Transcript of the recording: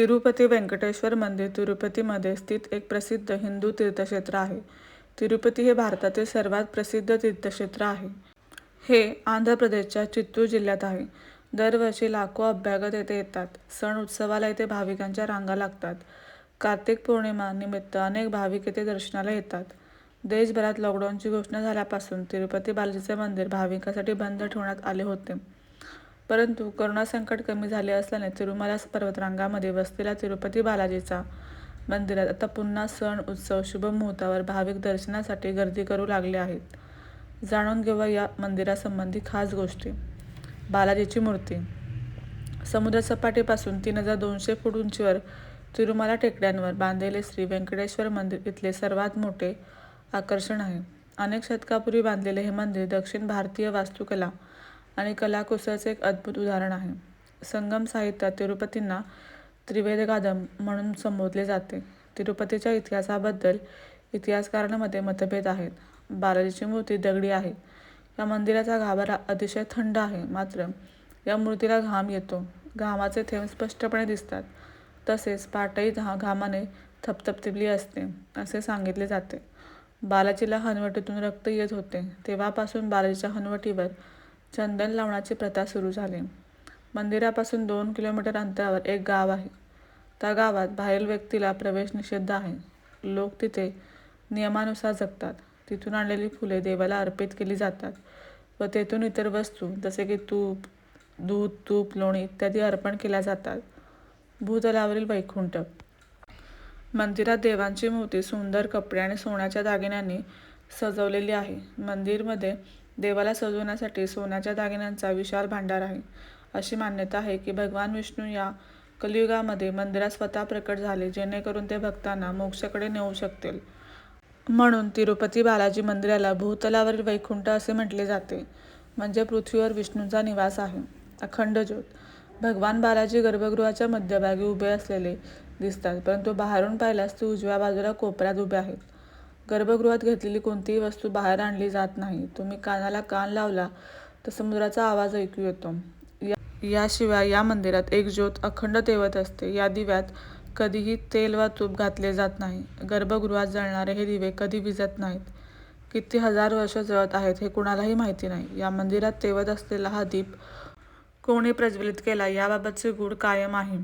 तिरुपती व्यंकटेश्वर मंदिर तिरुपतीमध्ये स्थित एक प्रसिद्ध हिंदू तीर्थक्षेत्र आहे. तिरुपती हे भारतातील सर्वात प्रसिद्ध तीर्थक्षेत्र आहे. हे आंध्र प्रदेशच्या चित्तूर जिल्ह्यात आहे. दरवर्षी लाखो अभ्यागत येथे येतात. सण उत्सवाला येथे भाविकांच्या रांगा लागतात. कार्तिक पौर्णिमा निमित्त अनेक भाविक येथे दर्शनाला येतात. देशभरात लॉकडाऊनची घोषणा झाल्यापासून तिरुपती बालाजीचे मंदिर भाविकांसाठी बंद ठेवण्यात आले होते. परंतु करोना संकट कमी झाले असल्याने तिरुमला पर्वतरांगामध्ये वसलेल्या तिरुपती बालाजीच्या मंदिरात आता पुन्हा सण उत्सव शुभ मुहूर्तावर भाविक दर्शनासाठी गर्दी करू लागले आहेत. जाणून घेऊया या मंदिरासंबंधी खास गोष्टी. बालाजीची मूर्ती समुद्रसपाटीपासून तीन हजार दोनशे फूट उंचीवर तिरुमला टेकड्यांवर बांधलेले श्री व्यंकटेश्वर मंदिर इथले सर्वात मोठे आकर्षण आहे. अनेक शतकापूर्वी बांधलेले हे मंदिर दक्षिण भारतीय वास्तुकला आणि कलाकुसरीचे एक अद्भुत उदाहरण आहे. संगम साहित्यात तिरुपतींना त्रिवेदगादम म्हणून संबोधले जाते. तिरुपतीच्या इतिहासाबद्दल इतिहासकारांमध्ये मतभेद आहेत. बालाजीची मूर्ती दगडी आहे. या मंदिराचा गाभारा अतिशय थंड आहे. मात्र या मूर्तीला घाम येतो. घामाचे थेंब स्पष्टपणे दिसतात. तसेच पाठही घामाने थपथपतिबली असते, असे सांगितले जाते. बालाजीला हनवटीतून रक्त येत होते तेव्हापासून बालाजीच्या हनवटीवर चंदन लावण्याची प्रथा सुरू झाली. मंदिरापासून दोन किलोमीटर अंतरावर एक गाव आहे. त्या गावात बाहेरील व्यक्तीला प्रवेश निषिद्ध आहे. लोक तिथे नियमानुसार जगतात. तिथून आणलेली फुले देवाला अर्पित केली जातात व तेथून इतर वस्तू जसे की तूप, दूध, तूप, लोणी इत्यादी अर्पण केल्या जातात. भूतलावरील वैकुंठ मंदिरात देवांची मूर्ती सुंदर कपडे आणि सोन्याच्या दागिन्यांनी सजवलेली आहे. मंदिरमध्ये देवाला सजवण्यासाठी सोन्याच्या दागिन्यांचा विशाल भांडार आहे. अशी मान्यता आहे की भगवान विष्णू या कलियुगामध्ये मंदिरात स्वतः प्रकट झाले जेणेकरून ते भक्तांना मोक्षाकडे नेऊ शकतील. म्हणून तिरुपती बालाजी मंदिराला भूतलावरील वैकुंठ असे म्हटले जाते. म्हणजे पृथ्वीवर विष्णूंचा निवास आहे. अखंड ज्योत भगवान बालाजी गर्भगृहाच्या मध्यभागी उभे असलेले दिसतात परंतु बाहेरून पाहिल्यास ते उजव्या बाजूला कोपऱ्यात उभे आहेत. गर्भगृहात घेतलेली कोणतीही वस्तू बाहेर आणली जात नाही. तुम्ही कानाला कान लावला तर समुद्राचा आवाज ऐकू येतो. याशिवाय या मंदिरात एक ज्योत अखंड तेवत असते. या दिव्यात कधीही तेल वा तूप घातले जात नाही. गर्भगृहात जळणारे हे दिवे कधी विझत नाहीत. किती हजार वर्ष जळत आहेत हे कुणालाही माहिती नाही. या मंदिरात तेवत असलेला हा दीप कोणी प्रज्वलित केला याबाबतचे गूढ कायम आहे.